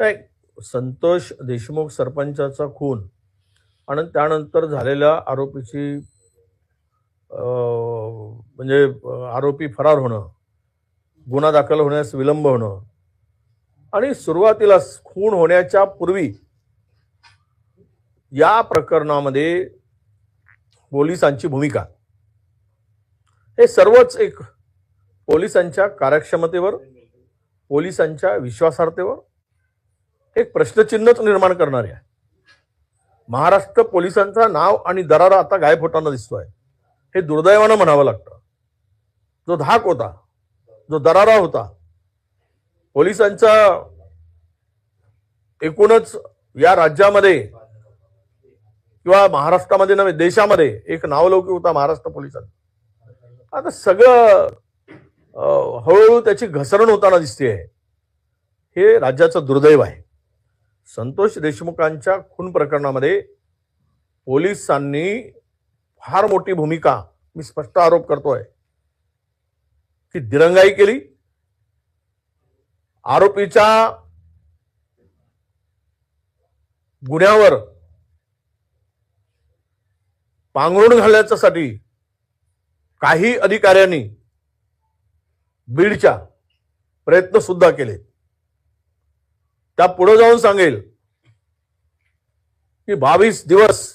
नाही संतोष देशमुख सरपंचाचा खून आणि त्यानंतर झालेल्या आरोपीची अं, म्हणजे आरोपी फरार होणं गुन्हा दाखल होण्यास विलंब होणं आणि सुरुवातीला खून होण्याच्या पूर्वी या प्रकरणामध्ये पोलिसांची भूमिका. हे सर्वच एक पोलिसांच्या कार्यक्षमतेवर पोलिसांच्या विश्वासार्हतेवर एक प्रश्नचिन्हच निर्माण करणारे आहे. महाराष्ट्र पोलिसांचा नाव आणि दरारा आता गायब होताना दिसतोय. हे दुर्दैवानं म्हणावं लागतं. जो धाक होता जो दरारा होता पोलिसांचा एकूणच या राज्यामध्ये किंवा महाराष्ट्रामध्ये नव्हे देशामध्ये एक नावलौकिक होता महाराष्ट्र पोलिसांचा. आता सगळं हळूहळू त्याची घसरण होताना दिसते हे राज्याचं दुर्दैव आहे. संतोष देशमुखांच्या खून प्रकरणामध्ये पोलिसांनी फार मोठी भूमिका मी स्पष्ट आरोप करतोय की दिरंगाई केली. आरोपीच्या गुन्ह्यावर पांघरुण घालण्याच्यासाठी काही अधिकाऱ्यांनी बीडच्या प्रयत्न सुद्धा केले त्या पुढे जाऊन सांगेल की बावीस दिवस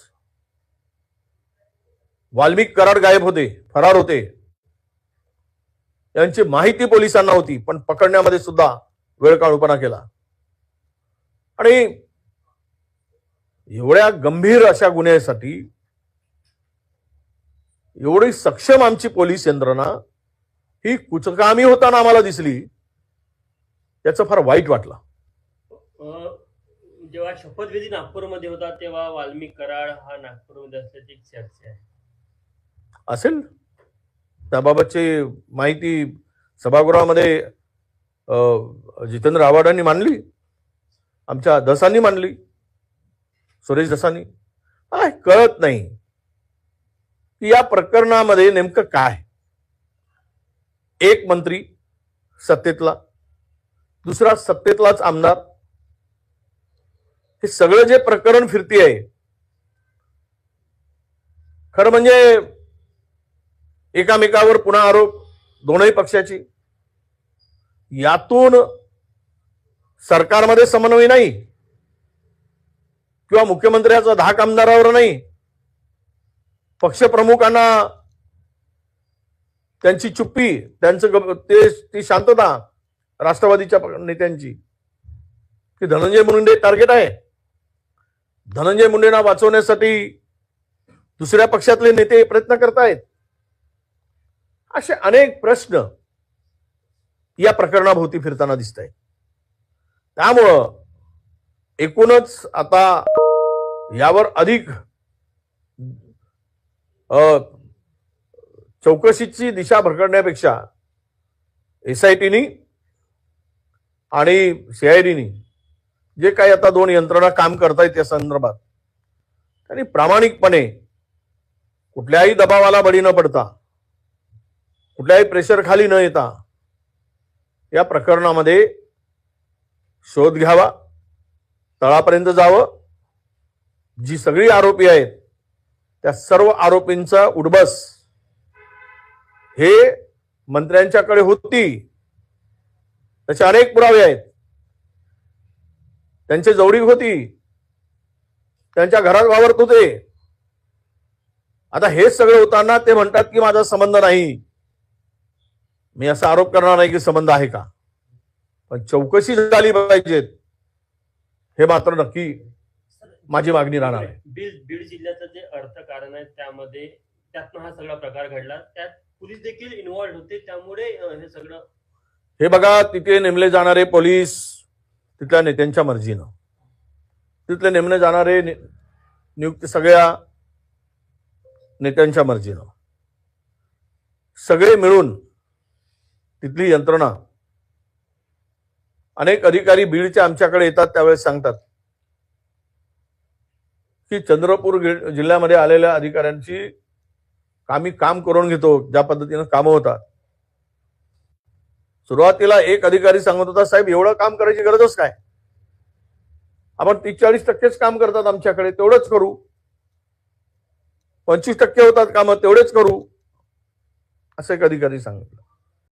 वाल्मिक कराड गायब होते फरार होते. यांची माहिती पोलिसांना होती पण पकडण्यामध्ये सुद्धा वेळ काळूपणा केला. आणि एवढ्या गंभीर अशा गुन्ह्यासाठी एवढी सक्षम आमची पोलीस यंत्रणा ही कुचकामी होताना आम्हाला दिसली याचं फार वाईट वाटलं. जेव्हा शपथविधी नागपूरमध्ये होता तेव्हा वाल्मिक कराड हा नागपूरमध्ये असल्याची चर्चा आहे. असेल? त्याबाबतची माहिती सभागृहामध्ये जितेंद्र आव्हाडांनी मांडली आमच्या दसांनी मांडली सुरेश दसांनी. आय कळत नाही की या प्रकरणामध्ये नेमकं काय? एक मंत्री सत्तेतला दुसरा सत्तेतलाच आमदार हे सगळं जे प्रकरण फिरती आहे खरं म्हणजे एकामेकावर पुन्हा आरोप दोनही पक्षाची यातून सरकारमध्ये समन्वय नाही किंवा मुख्यमंत्र्याचा धाक आमदारावर नाही पक्षप्रमुखांना त्यांची चुप्पी त्यांचं ते ती शांतता राष्ट्रवादीच्या नेत्यांची की धनंजय मुंडे टार्गेट आहे. धनंजय मुंडेंना वाचवण्यासाठी दुसऱ्या पक्षातले नेते प्रयत्न करतायत. असे अनेक प्रश्न या प्रकरणाभोवती फिरताना दिसत आहेत त्यामुळं एकूणच आता यावर अधिक चौकशीची दिशा भरकडण्यापेक्षा एस आय टीनी आणि सीआयडीनी जे काही आता दोन यंत्रणा काम करतायत या संदर्भात त्यांनी प्रामाणिकपणे कुठल्याही दबावाला बळी न पडता कुठल्याही प्रेशर खाली न येता या प्रकरणामध्ये शोध घ्यावा तळापर्यंत जावं. जी सगळी आरोपी आहेत त्या सर्व आरोपींचा उडबस हे मंत्र्यांच्याकडे होती. त्याचे अनेक पुरावे आहेत. त्यांची जवळीक होती. त्यांच्या घरात वावरत होते. आता हे सगळं होताना ते म्हणतात की माझा संबंध नाही. मी असा आरोप करणार नाही की संबंध आहे का? पण चौकशी झाली पाहिजेत. हे मात्र नक्की माझी मागणी राहणार आहे. बीड बीड जिल्ह्याचं जे अर्थकारण आहे त्यामध्ये त्यातनं हा सगळा प्रकार घडला. त्यात पोलीस देखील इन्व्हॉल्ड होते. त्यामुळे हे सगळं हे बघा तिथे नेमले जाणारे पोलीस तिथल्या नेत्यांच्या मर्जीनं. तिथले नेमणे जाणारे नियुक्त नियुक्ती सगळ्या नेत्यांच्या मर्जीनं. सगळे मिळून तिथली यंत्रणा. अनेक अधिकारी बीडच्या आमच्याकडे येतात त्यावेळेस सांगतात की चंद्रपूर जिल्ह्यामध्ये आलेल्या अधिकाऱ्यांची आम्ही काम करून घेतो ज्या पद्धतीनं कामं होतात. सुरुवातीला एक अधिकारी सांगत होता साहेब एवढं काम करायची गरजच काय? आपण तीस चाळीस टक्केच काम करतात आमच्याकडे तेवढंच करू. पंचवीस टक्के होतात कामं तेवढेच करू. असं कधी कधी सांगितलं.